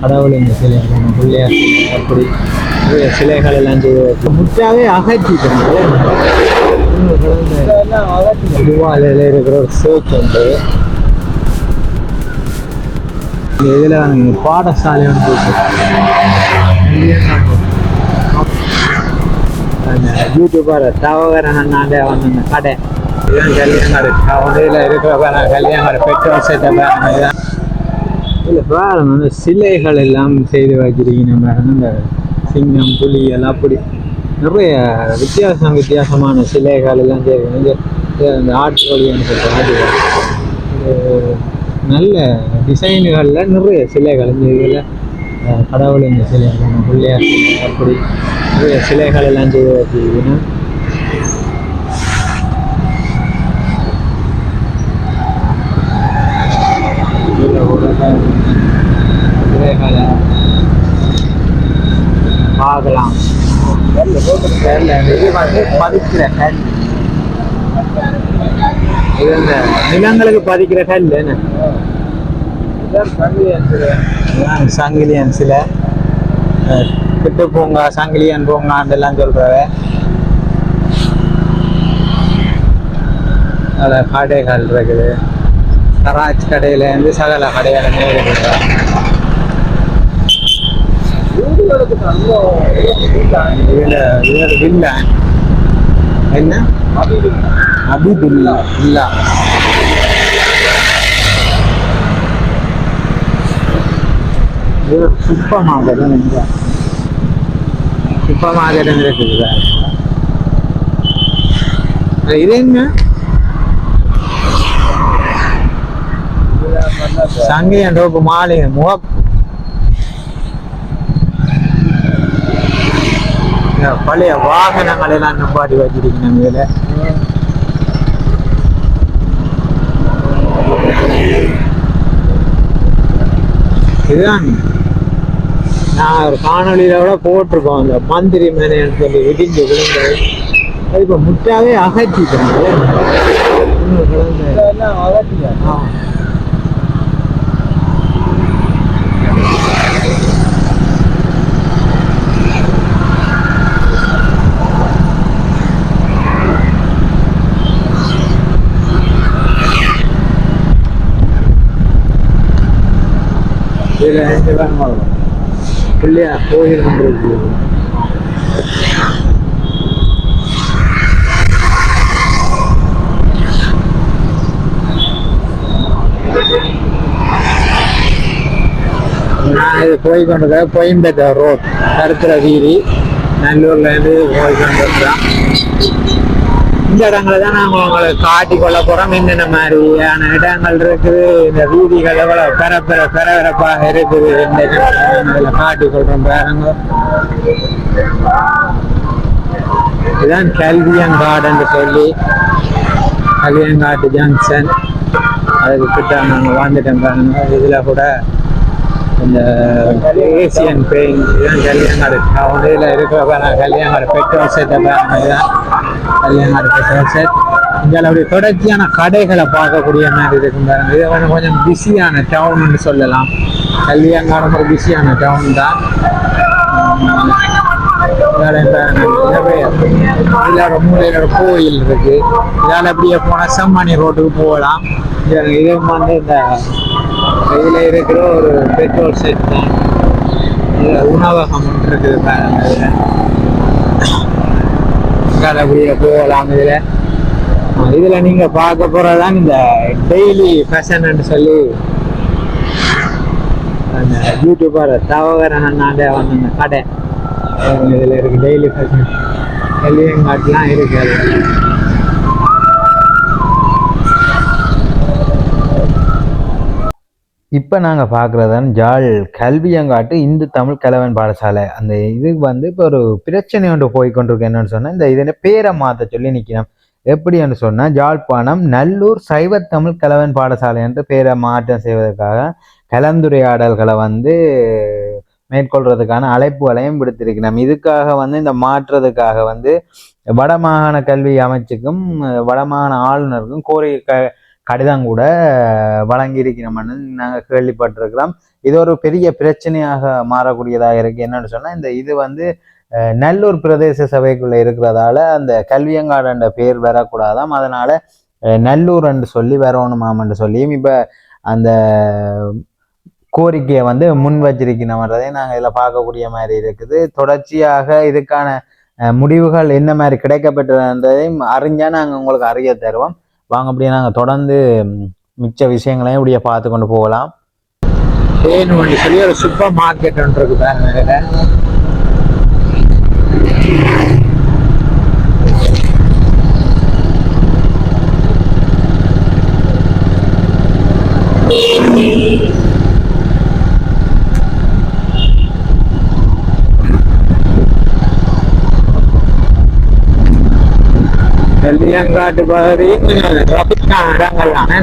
கடவுளின் சிலைகள் பிள்ளையார் அப்படி சிலைகள் எல்லாம் செய்து வச்சு முற்றாவே அகற்றிட்டாங்க. திருவாலையில் இருக்கிற ஒரு சேர்ச் உண்டு. இதில் பாடசாலை வந்து யூடியூபர் தவகரன் அண்ணாண்டே வந்து அந்த கடை. இதுதான் கல்யாணம் கவலையில் இருக்கிற கல்யாணம் பெட்ரோல் செட்டை பாருங்க இல்லை வேறு அந்த சிலைகள் எல்லாம் செய்து வச்சிருக்கீங்க பாருங்க இந்த சிங்கம் புலி எல்லாம் அப்படி நிறைய வித்தியாசம் வித்தியாசமான சிலைகள் எல்லாம் செய்து இந்த ஆட்டுக்கொழின்னு நல்ல டிசைன்களில் நிறைய சிலைகள் இந்த இதில் கடவுளின் கடவுள் இந்த சிலைகள் பிள்ளையார் அப்படி நிறைய சிலைகள் எல்லாம் செய்து வச்சிருக்கீங்கன்னா இதில் ஒரு சிலைகளை பார்க்கலாம் வந்து பதிக்கிற கல் இது இந்த நிலங்களுக்கு பதிக்கிற கல் என்ன சங்கிலியன் சில கிட்டு பூங்கா சங்கிலியன் பூங்கா அதெல்லாம் சொல்றவ. அதில் கடைகள் இருக்குது. கராச் கடையிலேருந்து சகல கடைகளுமே இருக்குது. இதுல இதுல என்ன? அபிதுல்லா. இல்லா சூப்பர் மார்க்கெட் சூப்பர் மார்க்கெட் இருக்குது. இது என்ன சங்கிலியன் ரோப்பு மாலை முகப்பு இந்த பழைய வாகனங்கள் எல்லாம் நிப்பாட்டி வச்சிருக்கீங்க இதுல. இதுதான். நான் ஒரு காணொலியில கூட போட்டிருக்கோம். அந்த மந்திரி மேனேன்னு சொல்லி இடிஞ்சு விழுந்தது அது இப்போ முட்டாவே அகற்றிட்டாங்க. இன்னும் விழுந்த- ரெண்டு பேரும் வரும் பிள்ளையா கோயில் ஒன்று நான் இது போய் கொண்டு கோயம்பேட்டை ரோட் கருத்துற வீதி. நல்லூர்லேருந்து போய் கொண்டு இருக்கிறோம் இந்த இடங்களை தான் நாங்கள் உங்களை காட்டி கொள்ள போறோம். என்னென்ன மாதிரியான இடங்கள் இருக்குது இந்த வீதிகள் எவ்வளவு பரப்பர பரபரப்பாக இருக்குது இந்த இடங்களை காட்டி கொள்றோம் பாருங்க. இதுதான் கல்வியன் கார்டன் சொல்லி கல்வியங்காட்டு ஜங்ஷன். அதுக்கு கிட்ட நாங்கள் வாழ்ந்துட்டோம் பாருங்க. இதில் கூட இந்த ஏசியன் பெயிண்ட் இதுதான் கல்யாணாடு டவுனில் இருக்கிற பாருங்க கல்யாணாடு பெட்ரோல் செட்டை பாருங்க. இதுதான் கல்யாணம் பெட்ரோல் செட் இங்கே அப்படி தொடர்ச்சியான கடைகளை பார்க்கக்கூடிய மாதிரி இருக்கும் பாருங்க. இது கொஞ்சம் கொஞ்சம் பிஸியான டவுன்னு சொல்லலாம். கல்யாணம் ஒரு பிஸியான டவுன் தான். உம், இந்த கோயில் இருக்கு. இதால அப்படியே போனா செம்மணி ரோட்டுக்கு போகலாம். இது இது வந்து இந்த இதுல இருக்கிற ஒரு பெட்ரோல் செட் தான். உணவகம் இருக்குது பாருங்க இதுல போகலாம் இதுல. இதில் இதுல நீங்க பார்க்க போறதுதான் இந்த டெய்லி ஃபேஷன் சொல்லி அந்த யூடியூபர் தவகரன் அண்ணாண்டே வந்து அந்த கடை. இதில் இதுல இருக்கு டெய்லி ஃபேஷன் வெள்ளியங்காட்டுலாம் இருக்கு. இப்போ நாங்கள் பார்க்குறதான் ஜாழ் கல்வியங்காட்டு இந்து தமிழ் கலவன் பாடசாலை. அந்த இது வந்து இப்போ ஒரு பிரச்சனை ஒன்று போய் கொண்டிருக்கு என்னன்னு சொன்னால் இந்த இதனை பேரை மாற்ற சொல்லி நிற்கிறோம் எப்படின்னு சொன்னால் ஜாழ்ப்பாணம் நல்லூர் சைவ தமிழ் கலவன் பாடசாலை என்று பேரை மாற்றம் செய்வதற்காக கலந்துரையாடல்களை வந்து மேற்கொள்றதுக்கான அழைப்புகளையும் விடுத்திருக்கிறோம். இதுக்காக வந்து இந்த மாற்றுறதுக்காக வந்து வடமாகாண கல்வி அமைச்சுக்கும் வடமாகாண ஆளுநருக்கும் கோரிக்கை கடிதம் கூட வழங்கியிருக்கிறோம்னு நாங்கள் கேள்விப்பட்டிருக்கிறோம். இது ஒரு பெரிய பிரச்சனையாக மாறக்கூடியதாக இருக்குது என்னன்னு சொன்னால் இந்த இது வந்து நல்லூர் பிரதேச சபைக்குள்ளே இருக்கிறதால அந்த கல்வியங்காடுன்ற பேர் வரக்கூடாதாம். அதனால் அஹ், நல்லூர் சொல்லி வரணுமாமன்று சொல்லியும் இப்போ அந்த கோரிக்கையை வந்து முன் வச்சிருக்கணும்ன்றதை நாங்கள் இதில் பார்க்கக்கூடிய மாதிரி இருக்குது. தொடர்ச்சியாக இதுக்கான முடிவுகள் என்ன மாதிரி கிடைக்கப்பட்டதையும் அறிஞ்சால் நாங்கள் உங்களுக்கு அறிய தருவோம். வாங்க அப்படியே நாங்கள் தொடர்ந்து மிச்ச விஷயங்களையும் இப்படியே பார்த்து கொண்டு போகலாம். தேன் ஒன்று சொல்லி ஒரு சூப்பர் மார்க்கெட் ஒன்று இருக்கு பாருங்க இதுல. வெள்ளியங்காட்டு பகுதி ட்ராபிக்கான இடங்கள் தானே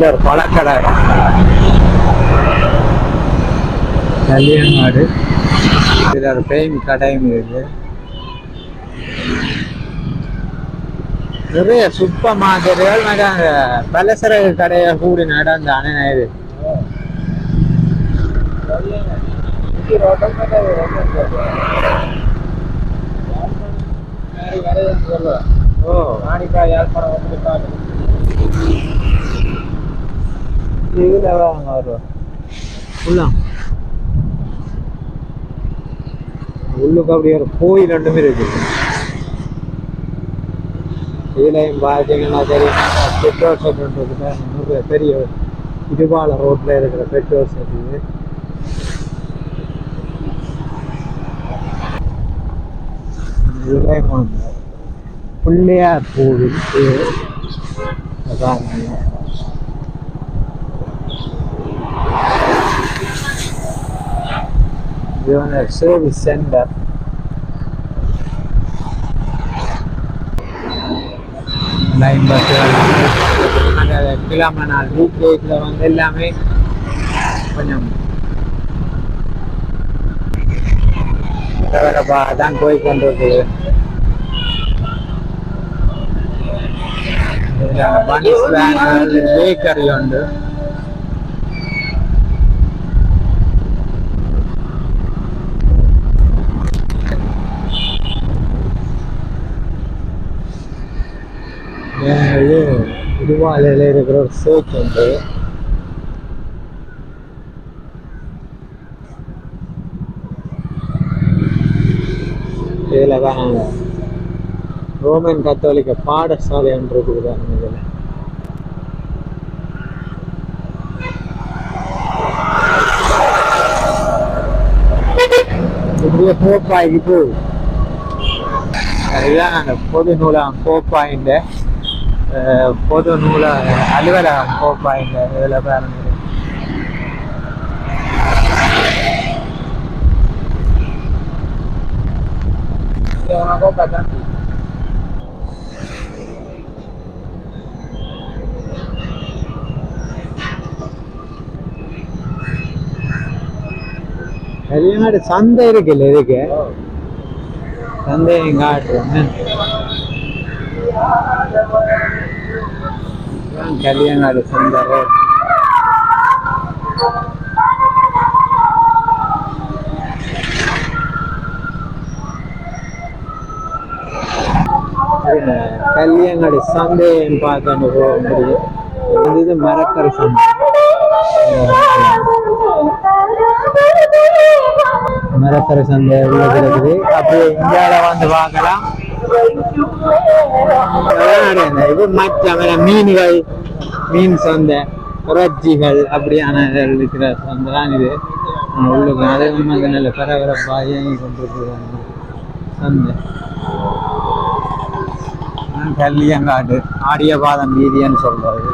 இதுல ஒரு பழக்கடை கல்யாணாடு இதுல ஒரு பெயின் கடையும் இருக்கு நிறைய சூப்பர் மார்க்கெட்டுகள் மற்றும் அந்த பலசரக்கு கடையை கூடி நடந்தானே இது. ஓ. வாங்க வருவோம் உள்ளாம் உள்ளுக்கு அப்படியே கோயில் ரெண்டுமே இருக்கு இதுலயும் பார்த்தீங்கன்னா தெரியும் பெட்ரோல் செட் ஒன்று இருக்குது இன்னொரு பெரிய இடுபால ரோட்ல இருக்கிற பெட்ரோல் செட் இது. பிள்ளையார் கோவில். அதான் இது Service சர்வீஸ் சென்டர் லைன் பஸ்ஸுகள் அந்த கிளம்பனால் வீட்டில் வந்து எல்லாமே கொஞ்சம் பரபரப்பா தான் போய் கொண்டு இருக்குது வேன் பேக்கரி உண்டு. இது திருவாலையில் இருக்கிற ஒரு சர்ச் உண்டு இதில் தான் ரோமன் கத்தோலிக்க பாடசாலை ஒன்று இருக்குது பாருங்க இதில். இப்படியே போப்பாய்க்கு போகுது இதுதான் அந்த பொது நூலாம் போப்பாயின்ட்டு பொது நூல அலுவலகம் கோப்பாயின்ற இதில் பாருங்க கல்யாணாடு சந்தை இருக்குல்ல இதுக்கு? சந்தையும் காட்டுறேன் கல்யாணாடு சந்தை road. இது கல்யாணாடு சந்தையும் போக முடியும் இது இது சந்தை மரக்கரை சந்தை உள்ளது. இருக்குது அப்படியே இந்தியாவில் வந்து பார்க்கலாம் இது மற்ற மீன்கள் மீன் சந்தை புரட்சிகள் அப்படியான இருக்கிற சொந்ததான் இது. உள்ளுக்கு அதே மாதிரி நல்ல பரபரப்பாக இயங்கி கொண்டிருக்கிறாங்க சந்தை. கல்லியங்காடு ஆடியபாதம் வீதின்னு சொல்றது.